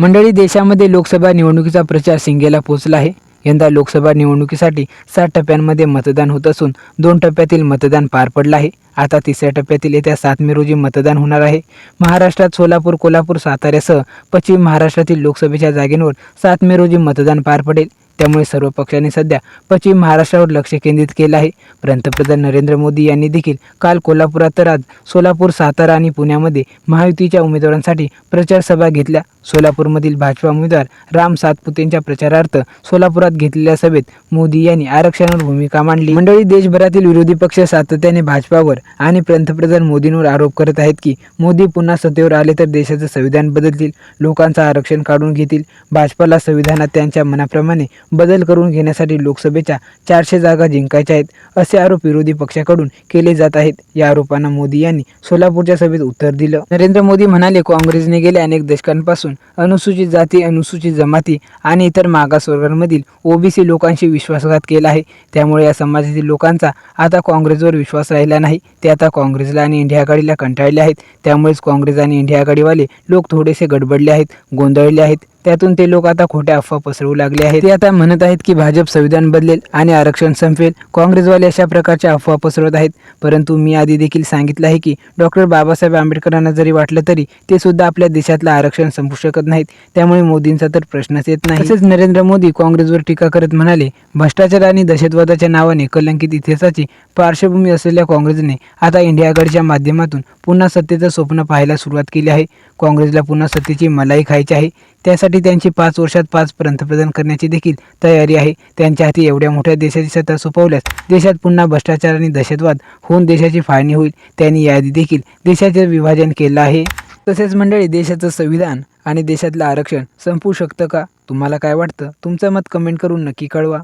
मंडळी देशामध्ये लोकसभा निवडणुकीचा प्रचार शिंगेला पोहोचला आहे. यंदा लोकसभा निवडणुकीसाठी सात टप्प्यांमध्ये मतदान होत असून दोन टप्प्यातील मतदान पार पडलं आहे. आता तिसऱ्या टप्प्यातील येत्या सात मे रोजी मतदान होणार आहे. महाराष्ट्रात सोलापूर कोल्हापूर साताऱ्यासह पश्चिम महाराष्ट्रातील लोकसभेच्या जागेंवर सात मे रोजी मतदान पार पडेल. त्यामुळे सर्व पक्षांनी सध्या पश्चिम महाराष्ट्रावर लक्ष केंद्रित केलं आहे. पंतप्रधान नरेंद्र मोदी यांनी देखील काल कोल्हापुरात तर आज सोलापूर सातारा आणि पुण्यामध्ये महायुतीच्या उमेदवारांसाठी प्रचार सभा घेतल्या. सोलापूरमधील भाजपा उमेदवार राम सातपुतेंच्या प्रचारार्थ सोलापुरात घेतलेल्या सभेत मोदी यांनी आरक्षणावर भूमिका मांडली. मंडळी देशभरातील विरोधी पक्ष सातत्याने भाजपावर आणि पंतप्रधान मोदींवर आरोप करत आहेत की मोदी पुन्हा सत्तेवर आले तर देशाचं संविधान बदलतील लोकांचं आरक्षण काढून घेतील. भाजपाला संविधानात त्यांच्या मनाप्रमाणे बदल करून घेण्यासाठी लोकसभेच्या चारशे जागा जिंकायच्या आहेत असे आरोप विरोधी पक्षाकडून केले जात आहेत. या आरोपांना मोदी यांनी सोलापूरच्या सभेत उत्तर दिलं. नरेंद्र मोदी म्हणाले काँग्रेसने गेल्या अनेक दशकांपासून अनुसूचित जाती अनुसूचित जमाती आणि इतर मागासवर्गांमधील ओबीसी लोकांशी विश्वासघात केला आहे. त्यामुळे या समाजातील लोकांचा आता काँग्रेसवर विश्वास राहिला नाही. ते आता काँग्रेसला आणि इंडिया आघाडीला कंटाळले आहेत. त्यामुळेच काँग्रेस आणि इंडिया आघाडीवाले लोक थोडेसे गडबडले आहेत गोंधळले आहेत. त्यातून ते लोक आता खोट्या अफवा पसरवू लागले आहेत. ते आता म्हणत आहेत की भाजप संविधान बदलेल आणि आरक्षण संपेल. काँग्रेसवाले अशा प्रकारच्या अफवा पसरवत आहेत. परंतु मी आधी देखील सांगितलं आहे की डॉक्टर बाबासाहेब आंबेडकरांना जरी वाटलं तरी ते सुद्धा आपल्या देशातलं आरक्षण संपू शकत नाहीत. त्यामुळे मोदींचा तर प्रश्नच येत नाही. तसेच नरेंद्र मोदी काँग्रेसवर टीका करत म्हणाले भ्रष्टाचार आणि दहशतवादाच्या नावाने कलंकित इतिहासाची पार्श्वभूमी असलेल्या काँग्रेसने आता इंडिया माध्यमातून पुन्हा सत्तेचं स्वप्न पाहायला सुरुवात केली आहे. काँग्रेसला पुन्हा सत्तेची मलाई खायची आहे. त्यासाठी त्यांची पाच वर्षात पाच पंतप्रधान करण्याची देखील तयारी आहे. त्यांच्या हाती एवढ्या मोठ्या देशाची सत्ता सोपवल्यास देशात पुन्हा भ्रष्टाचार आणि दहशतवाद होऊन देशाची फाळणी होईल. त्यांनी याआधी देखील देशाचे विभाजन केलं आहे. तसेच मंडळी देशाचं संविधान आणि देशातलं आरक्षण संपू शकतं का? तुम्हाला काय वाटतं? तुमचं मत कमेंट करून नक्की कळवा.